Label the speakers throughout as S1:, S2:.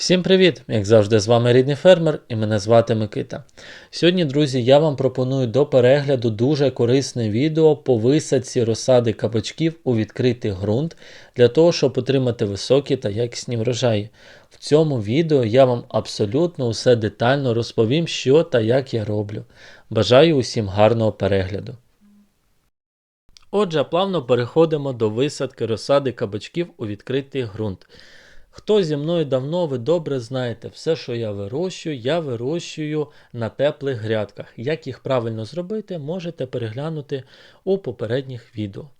S1: Всім привіт! Як завжди, з вами рідний фермер і мене звати Микита. Сьогодні, друзі, я вам пропоную до перегляду дуже корисне відео по висадці розсади кабачків у відкритий ґрунт для того, щоб отримати високі та якісні врожаї. В цьому відео я вам абсолютно усе детально розповім, що та як я роблю. Бажаю усім гарного перегляду. Отже, плавно переходимо до висадки розсади кабачків у відкритий ґрунт. Хто зі мною давно, ви добре знаєте, все, що я вирощую, я вирощую на теплих грядках. Як їх правильно зробити, можете переглянути у попередніх відео.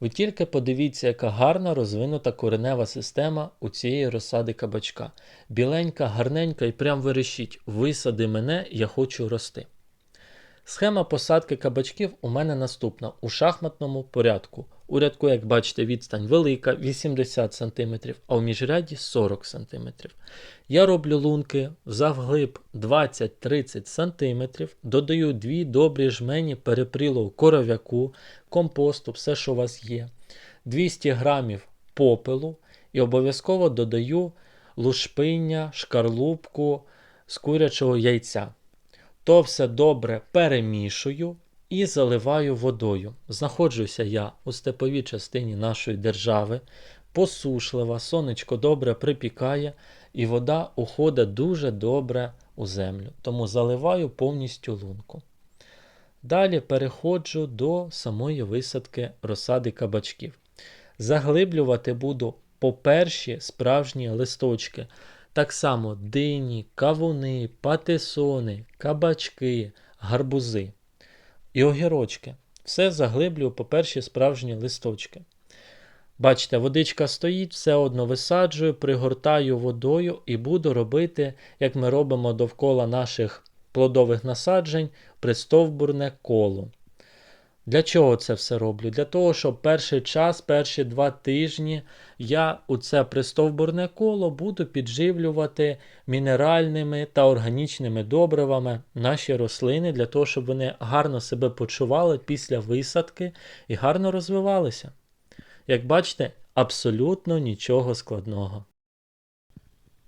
S1: Ви тільки подивіться, яка гарна розвинута коренева система у цієї розсади кабачка. Біленька, гарненька і прям вирішіть, висади мене, я хочу рости. Схема посадки кабачків у мене наступна у шахматному порядку. У рядку, як бачите, відстань велика 80 см, а у міжряді 40 см. Я роблю лунки завглиб 20-30 см, додаю дві добрі жмені перепрілого коров'яку, компосту, все, що у вас є, 200 грамів попелу і обов'язково додаю лушпиння, шкарлупку з курячого яйця. То все добре перемішую і заливаю водою. Знаходжуся я у степовій частині нашої держави, посушлива, сонечко добре припікає, і вода уходить дуже добре у землю. Тому заливаю повністю лунку. Далі переходжу до самої висадки розсади кабачків. Заглиблювати буду по перші справжні листочки. Так само дині, кавуни, патисони, кабачки, гарбузи і огірочки. Все заглиблюю по перші справжні листочки. Бачите, водичка стоїть, все одно висаджую, пригортаю водою і буду робити, як ми робимо довкола наших плодових насаджень, пристовбурне коло. Для чого це все роблю? Для того, щоб перший час, перші два тижні я у це пристовбурне коло буду підживлювати мінеральними та органічними добривами наші рослини, для того, щоб вони гарно себе почували після висадки і гарно розвивалися. Як бачите, абсолютно нічого складного.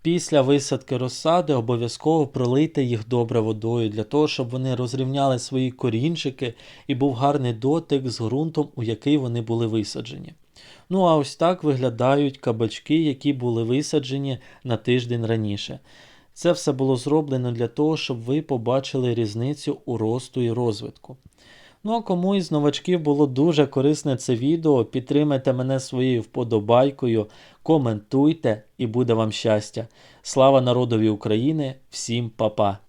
S1: Після висадки розсади обов'язково пролийте їх добре водою, для того, щоб вони розрівняли свої корінчики і був гарний дотик з ґрунтом, у який вони були висаджені. Ну а ось так виглядають кабачки, які були висаджені на тиждень раніше. Це все було зроблено для того, щоб ви побачили різницю у росту і розвитку. Ну а кому із новачків було дуже корисне це відео, підтримайте мене своєю вподобайкою, коментуйте і буде вам щастя. Слава народові України, всім па-па!